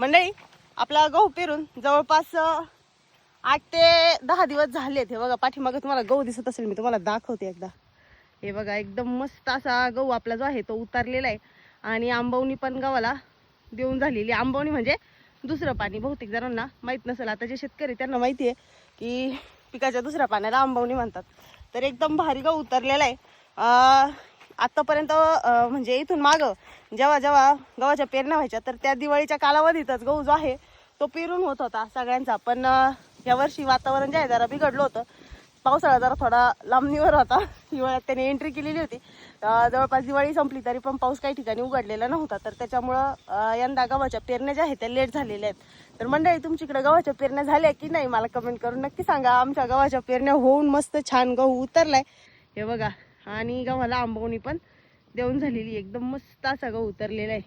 मंडळी आपला गहू पेरून जवळपास आठ ते दहा दिवस झालेत हे बघा. पाठीमागे तुम्हाला गहू दिसत असेल मी तुम्हाला दाखवते एकदा. हे बघा एकदम मस्त असा गहू आपला जो आहे तो उतारलेला आहे. आणि आंबवणी पण गव्हाला देऊन झालेली. आंबवणी म्हणजे दुसरं पाणी. बहुतेक जणांना माहीत नसेल. आता जे शेतकरी त्यांना माहिती आहे की पिकाच्या दुसऱ्या पाण्याला आंबवणी म्हणतात. तर एकदम भारी गहू उतरलेला आहे. आत्तापर्यंत म्हणजे इथून मागं जेव्हा जेव्हा गव्हाच्या पेरण्या व्हायच्या तर त्या दिवाळीच्या कालावधीतच गहू जो आहे तो पेरून होत होता सगळ्यांचा. पण यावर्षी वातावरण जे आहे जरा बिघडलं होतं. पावसाळा जरा थोडा लांबणीवर होता. हिवाळ्यात त्याने एंट्री केलेली होती. जवळपास दिवाळी संपली तरी पण पाऊस काही ठिकाणी उघडलेला नव्हता. तर त्याच्यामुळं यंदा गव्हाच्या पेरण्या ज्या आहेत त्या लेट झालेल्या आहेत. तर मंडळी तुमच्याकडे गव्हाच्या पेरण्या झाल्या की नाही? मला कमेंट करून नक्की सांगा. आमच्या गव्हाच्या पेरण्या होऊन मस्त छान गहू उतरलाय. हे बघा. आणि गव्हाला आंबवणी पण देऊन झालेली. एकदम मस्त असा गहू उतरलेला आहे.